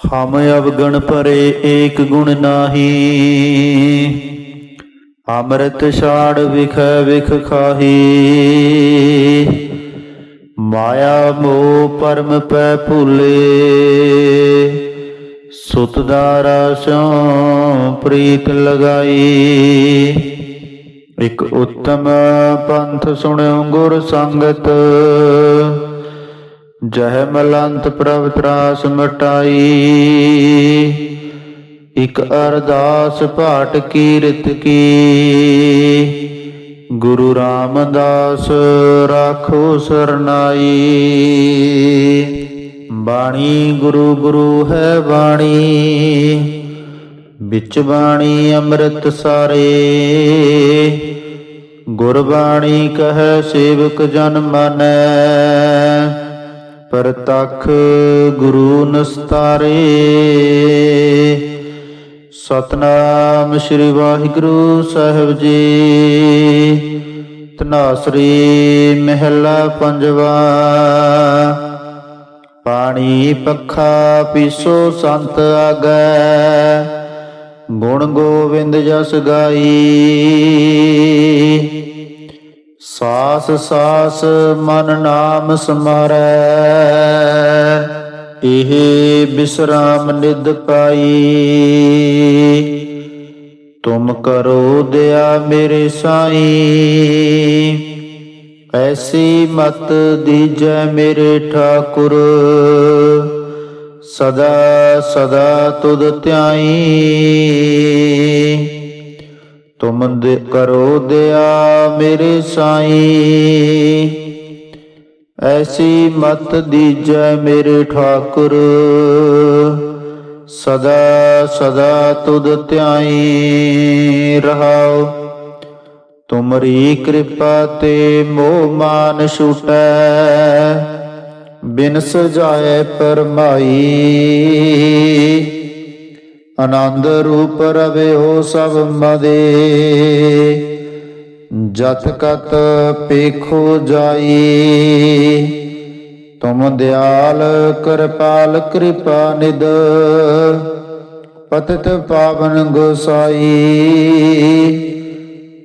ਹਮ ਅਵਗਣ ਪਰੇ ਏਕ ਗੁਣ ਨਾਹੀ, ਅੰਮ੍ਰਿਤ ਛਾੜ ਵਿਖੈ ਵਿਖ ਖਾਹੀ। ਮਾਇਆ ਮੋਹ ਪਰਮ ਪੈ ਭੁਲੇ, ਸੁਤ ਦਾ ਸੋ ਪ੍ਰੀਤ ਲਗਾਈ। ਇਕ ਉੱਤਮ ਪੰਥ ਸੁਣਿਓ ਗੁਰ ਸੰਗਤ ਜਹ ਮਲੰਤ ਪ੍ਰਭ ਤਰਾਸ ਮਟਾਈ। ਇਕ ਅਰਦਾਸ ਭਾਟ ਕੀਰਤ ਕੀ। ਗੁਰੂ ਰਾਮਦਾਸ ਰਾਖੋ ਸਰਨਾਈ। ਬਾਣੀ ਗੁਰੂ ਗੁਰੂ ਹੈ ਬਾਣੀ। ਵਿੱਚ ਬਾਣੀ ਅੰਮ੍ਰਿਤ ਸਾਰੇ। ਗੁਰਬਾਣੀ ਕਹੈ ਸੇਵਕ ਜਨ ਮਾਨੈ। ਪਰਤਖ ਗੁਰੂ ਨਸਤਾਰੇ। ਸਤਨਾਮ ਸ੍ਰੀ ਵਾਹਿਗੁਰੂ ਸਾਹਿਬ ਜੀ। ਤਨਾਸਰੀ ਮਹਿਲਾ ਪੰਜਵਾ। ਪਾਣੀ ਪੱਖਾ ਪੀਸੋ ਸੰਤ ਆਗੈ। ਗੁਣ ਗੋਬਿੰਦ ਜਸ ਗਾਈ। ਸਾਸ ਸਾਸ ਮਨ ਨਾਮ ਸਮਾਰੈ। ਇਹ ਬਿਸਰਾਮ ਨਿਦ ਪਾਈ। ਤੁਮ ਕਰੋ ਦਿਆ ਮੇਰੇ ਸਾਈਂ। ਐਸੀ ਮਤ ਦੀਜੈ ਮੇਰੇ ਠਾਕੁਰ। ਸਦਾ ਸਦਾ ਤੁਧ ਧਿਆਈ। ਤੁਮ ਕਰੋ ਦਿਆ ਮੇਰੇ ਸਾਈ। ਐਸੀ ਮਤ ਦੀਜੈ ਮੇਰੇ ਠਾਕੁਰ। ਸਦਾ ਸਦਾ ਤੁਧ ਧਿਆਈ ਰਹਾਓ। ਤੁਮਰੀ ਕਿਰਪਾ ਤੇ ਮੋਹ ਮਾਨ ਛੁਟੈ। ਬਿਨ ਸਜਾਏ ਪਰਮਾਈ। ਆਨੰਦ ਰੂਪ ਰਵਿਓ ਸਭ ਮਦੇ। ਜਤ ਕਤ ਪੇਖੋ ਜਾਈ। ਤੁਮ ਦਿਆਲ ਕਿਰਪਾਲ ਕਿਰਪਾ ਨਿਦ ਪਤਿਤ ਪਾਵਨ ਗੋਸਾਈ।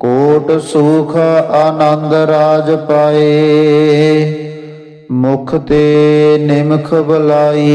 ਕੋਟ ਸੁਖ ਆਨੰਦ ਰਾਜ ਪਾਏ। ਮੁਖ ਤੇ ਨਿਮਖ ਬੁਲਾਈ।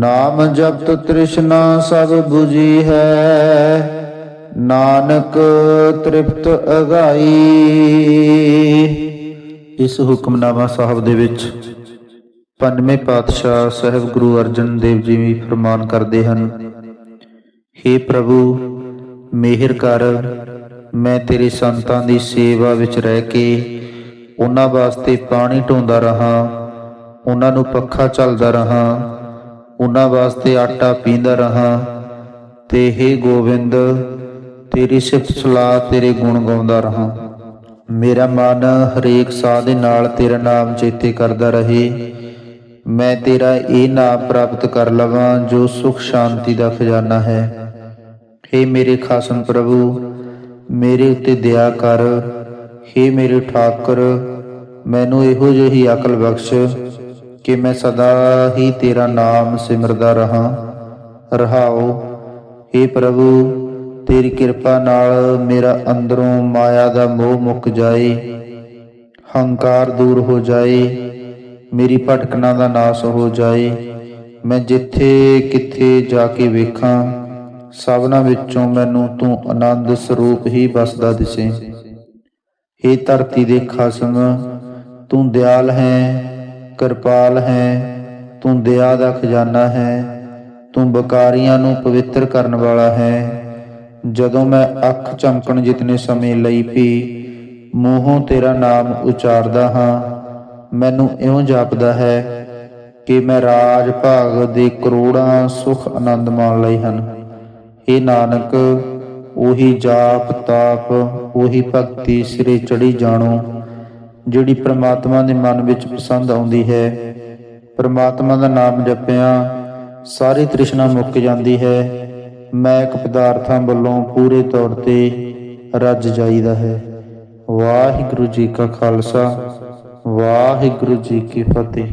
ਨਾਮ ਜਪਤ ਤ੍ਰਿਸ਼ਨਾ ਸਭ 부ਜੀ ਹੈ। ਨਾਨਕ ਤ੍ਰਿਪਤ ਅਗਾਈ। ਇਸ ਹੁਕਮਨਾਮਾ ਸਾਹਿਬ ਦੇ ਵਿੱਚ ਪੰਜਵੇਂ ਪਾਤਸ਼ਾਹ ਸਹਿਬ ਗੁਰੂ ਅਰਜਨ ਦੇਵ ਜੀ ਵੀ ਫਰਮਾਨ ਕਰਦੇ ਹਨ हे ਪ੍ਰਭੂ, ਮਿਹਰ ਕਰ, ਮੈਂ ਤੇਰੇ ਸੰਤਾਂ ਦੀ ਸੇਵਾ ਵਿੱਚ ਰਹਿ ਕੇ ਉਹਨਾਂ ਵਾਸਤੇ ਪਾਣੀ ਢੋਂਦਾ ਰਹਾ, ਉਹਨਾਂ ਨੂੰ ਪੱਖਾ ਚੱਲਦਾ ਰਹਾ। ਉਹਨਾਂ ਵਾਸਤੇ ਆਟਾ ਪੀਂਦਾ ਰਹਾ ਤੇ हे ਗੋਬਿੰਦ ਤੇਰੀ ਸਿਫਤ ਸਲਾਹ ਤੇਰੇ ਗੁਣ ਗਾਉਂਦਾ ਰਹਾ ਮੇਰਾ ਮਨ ਹਰੇਕ ਸਾਹ ਦੇ ਨਾਲ ਤੇਰਾ ਨਾਮ ਚੇਤੇ ਕਰਦਾ ਰਹੇ ਮੈਂ ਤੇਰਾ ਇਹ ਨਾਮ ਪ੍ਰਾਪਤ ਕਰ ਲਵਾਂ ਜੋ ਸੁਖ ਸ਼ਾਂਤੀ ਦਾ ਖਜ਼ਾਨਾ ਹੈ हे ਮੇਰੇ ਖਾਸਮ ਪ੍ਰਭੂ ਮੇਰੇ ਉੱਤੇ ਦਇਆ ਕਰ हे ਮੇਰੇ ਠਾਕੁਰ ਮੈਨੂੰ ਇਹੋ ਜਿਹੀ ਅਕਲ ਬਖਸ਼ ਕਿ ਮੈਂ ਸਦਾ ਹੀ ਤੇਰਾ ਨਾਮ ਸਿਮਰਦਾ ਰਹਾ। ਰਹਾਓ हे ਪ੍ਰਭੂ, ਤੇਰੀ ਕਿਰਪਾ ਨਾਲ ਮੇਰਾ ਅੰਦਰੋਂ ਮਾਇਆ ਦਾ ਮੋਹ ਮੁੱਕ ਜਾਏ, ਹੰਕਾਰ ਦੂਰ ਹੋ ਜਾਏ, ਮੇਰੀ ਭਟਕਣਾ ਦਾ ਨਾਸ ਹੋ ਜਾਏ। ਮੈਂ ਜਿੱਥੇ ਕਿੱਥੇ ਜਾ ਕੇ ਵੇਖਾਂ, ਸਭਨਾ ਵਿੱਚੋਂ ਮੈਨੂੰ ਤੂੰ ਆਨੰਦ ਸਰੂਪ ਹੀ ਵਸਦਾ ਦਿਸੇ। ਏ ਧਰਤੀ ਦੇ ਖਸਮ, ਤੂੰ ਦਿਆਲ ਹੈ ਕਿਰਪਾਲ ਹੈ, ਤੂੰ ਦਇਆ ਦਾ ਖਜ਼ਾਨਾ ਹੈ, ਤੂੰ ਬਕਾਰੀਆਂ ਨੂੰ ਪਵਿੱਤਰ ਕਰਨ ਵਾਲਾ ਹੈ। ਜਦੋਂ ਮੈਂ ਅੱਖ ਚਮਕਣ ਜਿਤਨੇ ਸਮੇਂ ਲਈ ਪੀ ਮੂੰਹੋਂ ਤੇਰਾ ਨਾਮ ਉਚਾਰਦਾ ਹਾਂ, ਮੈਨੂੰ ਇਉਂ ਜਾਪਦਾ ਹੈ ਕਿ ਮੈਂ ਰਾਜ ਭਾਗ ਦੇ ਕਰੋੜਾਂ ਸੁਖ ਆਨੰਦ ਮਾਣ ਲਈ ਹਨ। ਇਹ ਨਾਨਕ, ਉਹੀ ਜਾਪ ਤਾਪ ਉਹੀ ਭਗਤੀ ਸਿਰੇ ਚੜੀ ਜਾਣੋ। ਜਿਹੜੀ ਪ੍ਰਮਾਤਮਾ ਦੇ ਮਨ ਵਿੱਚ ਪਸੰਦ ਆਉਂਦੀ ਹੈ। ਪ੍ਰਮਾਤਮਾ ਦਾ ਨਾਮ ਜਪਿਆ, ਸਾਰੀ ਤ੍ਰਿਸ਼ਨਾ ਮੁੱਕ ਜਾਂਦੀ ਹੈ। ਮੈਕ ਪਦਾਰਥਾਂ ਵੱਲੋਂ ਪੂਰੇ ਤੌਰ ਤੇ ਰੱਜ ਜਾਈਦਾ ਹੈ। ਵਾਹਿਗੁਰੂ ਜੀ ਕਾ ਖਾਲਸਾ, ਵਾਹਿਗੁਰੂ ਜੀ ਕੀ ਫਤਿਹ।